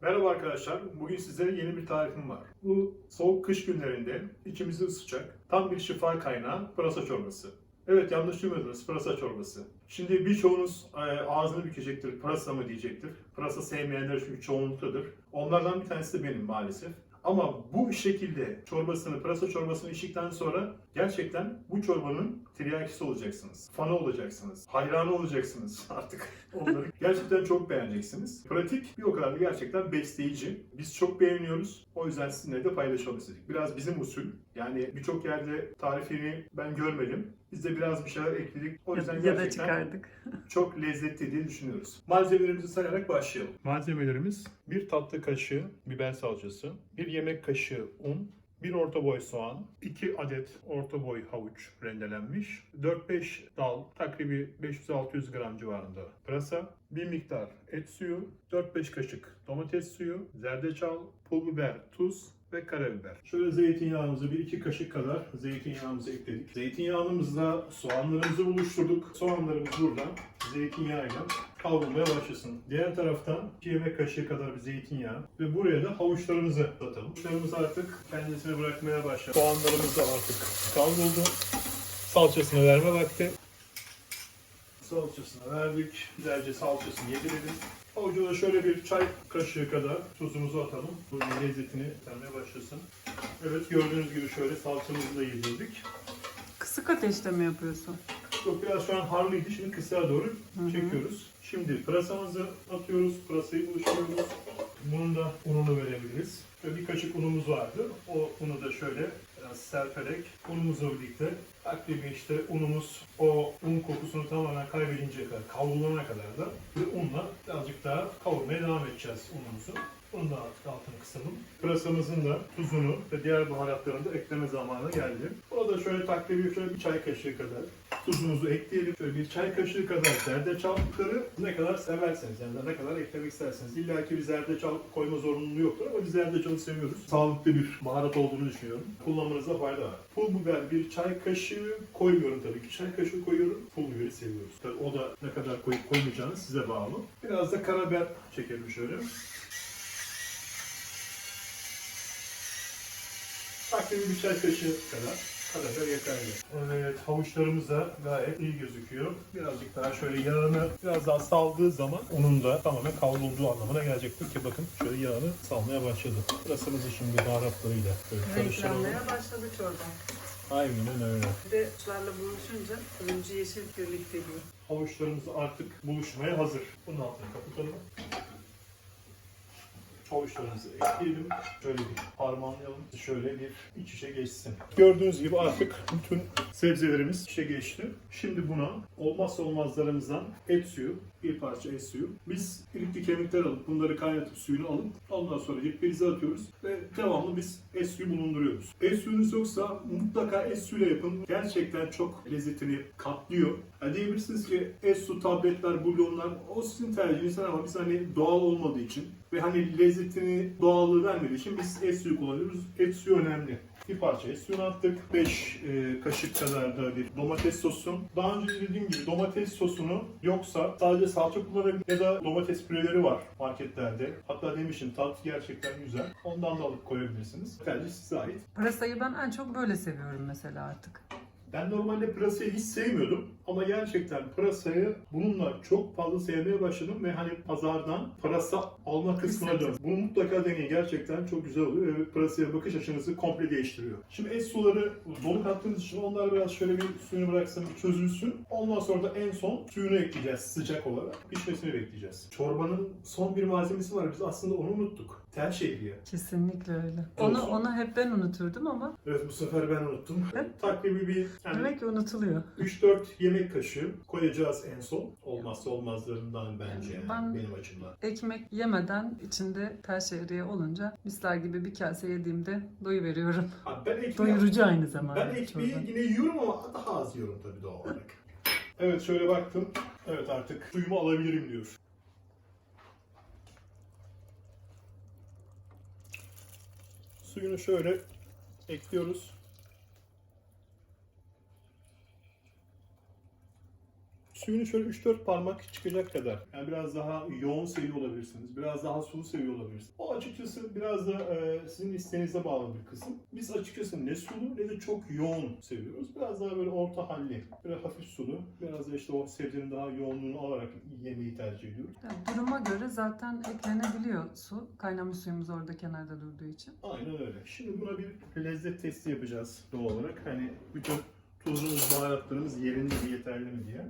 Merhaba arkadaşlar. Bugün size yeni bir tarifim var. Bu soğuk kış günlerinde içimizi ısıtacak tam bir şifa kaynağı pırasa çorbası. Evet yanlış duymadınız pırasa çorbası. Şimdi birçoğunuz e, ağzını bükecektir. Pırasa mı diyecektir. Pırasa sevmeyenler çünkü çoğunluktadır. Onlardan bir tanesi de benim maalesef. Ama bu şekilde çorbasını, pırasa çorbasını içtikten sonra gerçekten bu çorbanın tiryakisi olacaksınız. Fanı olacaksınız. Hayranı olacaksınız artık. Onları gerçekten çok beğeneceksiniz. Pratik bir o kadar da gerçekten besleyici. Biz çok beğeniyoruz. O yüzden sizinle de paylaşalım istedik. Biraz bizim usul. Yani birçok yerde tarifini ben görmedim. Biz de biraz bir şeyler ekledik. O yüzden ya da gerçekten çıkardık. çok lezzetli diye düşünüyoruz. Malzemelerimizi sayarak başlayalım. Malzemelerimiz bir tatlı kaşığı biber salçası, bir yemek kaşığı un, bir orta boy soğan, 2 adet orta boy havuç rendelenmiş, 4-5 dal takribi 500-600 gram civarında pırasa, bir miktar et suyu, 4-5 kaşık domates suyu, zerdeçal, pul biber, tuz ve karabiber. Şöyle zeytinyağımızı bir iki kaşık kadar zeytinyağımızı ekledik. Zeytinyağımızla soğanlarımızı buluşturduk. Soğanlarımız buradan zeytinyağıyla kavrulmaya başlasın. Diğer taraftan 2 yemek kaşığı kadar bir zeytinyağı ve buraya da havuçlarımızı atalım. Havuçlarımız artık kendisine bırakmaya başladı. Soğanlarımız da artık kavruldu. Salçasını verme vakti. Salçasını verdik. Güzelce salçasını yedirelim. Havucu da şöyle bir çay kaşığı kadar tuzumuzu atalım. Tuzun lezzetini vermeye başlasın. Evet gördüğünüz gibi şöyle salçamızı da yedirdik. Kısık ateşte mi yapıyorsun? Yok biraz şu an harlıydı. Şimdi kısığa doğru hı. çekiyoruz. Şimdi pırasamızı atıyoruz. Pırasayı buluşturuyoruz. Bunun da ununu verebiliriz. Şöyle bir kaşık unumuz vardı. O unu da şöyle biraz serperek unumuzla birlikte takribi işte unumuz o un kokusunu tamamen kaybedinceye kadar, kavrulana kadar da bir unla birazcık daha kavurmaya devam edeceğiz unumuzu. Bunu da artık altını kısalım. Pırasamızın da tuzunu ve diğer baharatlarını da ekleme zamanı geldi. Burada şöyle takribi şöyle bir çay kaşığı kadar tuzumuzu ekleyelim. Şöyle bir çay kaşığı kadar zerdeçalları ne kadar severseniz yani ne kadar eklemek isterseniz. İlla ki bir zerdeçal koyma zorunluluğu yoktur ama biz zerdeçalı seviyoruz. Sağlıklı bir baharat olduğunu düşünüyorum. Kullanmanızda fayda var. Pul biber bir çay kaşığı koymuyorum tabii ki. Çay kaşığı koyuyorum. Pul biberi seviyoruz. Tabii o da ne kadar koyup koymayacağınız size bağlı. Biraz da karabiber çekelim şöyle. Bir çay kaşığı kadar karabiber yeterli. Evet havuçlarımız da gayet iyi gözüküyor. Birazcık daha şöyle yağını biraz daha saldığı zaman onun da tamamen kavrulduğu anlamına gelecektir ki bakın şöyle yağını salmaya başladı. Pırasamızı şimdi baharatlarıyla böyle karıştıralım. Başladı çorba. Aynen öyle. Bir de uçlarla buluşunca turuncu yeşil birlikte geliyor. Havuçlarımız artık buluşmaya hazır. Bunun altını kapatalım. Havuçlarımızı ekleyelim. Şöyle bir harmanlayalım. Şöyle bir iç içe geçsin. Gördüğünüz gibi artık bütün sebzelerimiz içe geçti. Şimdi buna olmazsa olmazlarımızdan et suyu, bir parça et suyu. Biz ilikli kemikler alıp bunları kaynatıp suyunu alıp ondan sonra cipberize atıyoruz ve devamlı biz et suyu bulunduruyoruz. Et suyunuz yoksa mutlaka et suyuyla yapın. Gerçekten çok lezzetini katlıyor. Ha diyebilirsiniz ki et su, tabletler, bulyonlar o sizin tercihiniz ama biz hani doğal olmadığı için ve hani lezzetini, doğallığı vermediği için biz et suyu kullanıyoruz. Et suyu önemli. Bir parça et suyunu attık. 5 kaşık kadar da bir domates sosu. Daha önce dediğim gibi domates sosunu yoksa sadece salça kullanabilir ya da domates püreleri var marketlerde. Hatta demişim tat gerçekten güzel. Ondan da alıp koyabilirsiniz. Tercih size ait. Pırasayı ben en çok böyle seviyorum mesela artık. Ben normalde pırasayı hiç sevmiyordum ama gerçekten pırasayı bununla çok fazla sevmeye başladım ve hani pazardan pırasa alma kısmına döndüm. Bunu mutlaka deneyin. Gerçekten çok güzel oluyor ve pırasaya bakış açınızı komple değiştiriyor. Şimdi et suları dolu kattığımız için onlar biraz şöyle bir suyunu bıraksın, çözülsün. Ondan sonra da en son suyunu ekleyeceğiz sıcak olarak. Pişmesini bekleyeceğiz. Çorbanın son bir malzemesi var. Biz aslında onu unuttuk. Tel şehriye. Kesinlikle öyle. Onu Olsun. onu hep ben unuturdum ama Evet bu sefer ben unuttum. Takribi bir yani demek ki unutuluyor. 3-4 yemek kaşığı koyacağız en son. Olmazsa olmazlarından bence yani Ben- benim açımdan. Ekmek yemeden içinde tel şehriye olunca misler gibi bir kase yediğimde doyu veriyorum. Ha, ben ekmeği, Doyurucu aynı zamanda. ben ekmeği çorba. yine yiyorum ama daha az yiyorum tabii doğal olarak. evet şöyle baktım. Evet artık suyumu alabilirim diyor. Suyunu şöyle ekliyoruz. Suyunu şöyle 3-4 parmak çıkacak kadar. Yani biraz daha yoğun seviyor olabilirsiniz. Biraz daha sulu seviyor olabilirsiniz. O açıkçası biraz da e, sizin isteğinize bağlı bir kısım. Biz açıkçası ne sulu ne de çok yoğun seviyoruz. Biraz daha böyle orta halli. Böyle hafif sulu. Biraz da işte o sebzenin daha yoğunluğunu alarak yemeği tercih ediyoruz. Yani duruma göre zaten eklenebiliyor su. Kaynamış suyumuz orada kenarda durduğu için. Aynen öyle. Şimdi buna bir lezzet testi yapacağız doğal olarak. Hani bütün tuzumuz, baharatlarımız yerinde mi, yeterli mi diye.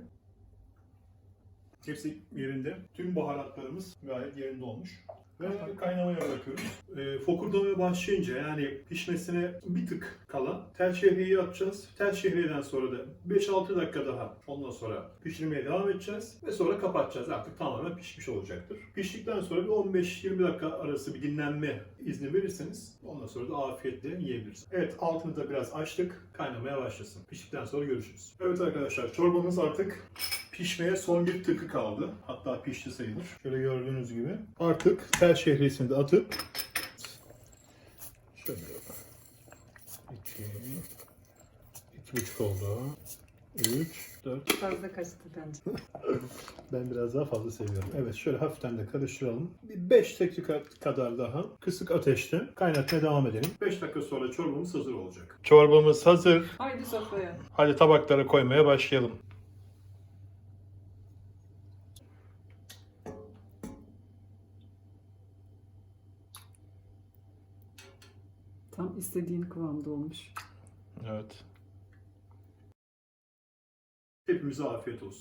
Hepsi yerinde. Tüm baharatlarımız gayet yerinde olmuş. Ve kaynamaya bırakıyoruz. E, fokurdamaya başlayınca yani pişmesine bir tık kala tel şehriyeyi atacağız. Tel şehriyeden sonra da 5-6 dakika daha ondan sonra pişirmeye devam edeceğiz. Ve sonra kapatacağız. Artık tamamen pişmiş olacaktır. Piştikten sonra bir 15-20 dakika arası bir dinlenme izni verirseniz ondan sonra da afiyetle yiyebilirsiniz. Evet altını da biraz açtık. Kaynamaya başlasın. Piştikten sonra görüşürüz. Evet arkadaşlar çorbamız artık pişmeye son bir tıkı kaldı. Hatta pişti sayılır. Şöyle gördüğünüz gibi. Artık tel şehriyesini de atıp şöyle iki, iki buçuk oldu. Üç, dört. Fazla kaçtı bence. Ben biraz daha fazla seviyorum. Evet şöyle hafiften de karıştıralım. Bir 5 dakika kadar daha kısık ateşte kaynatmaya devam edelim. 5 dakika sonra çorbamız hazır olacak. Çorbamız hazır. Haydi sofraya. Hadi tabaklara koymaya başlayalım. Tam istediğin kıvamda olmuş. Evet. Hepimize afiyet olsun.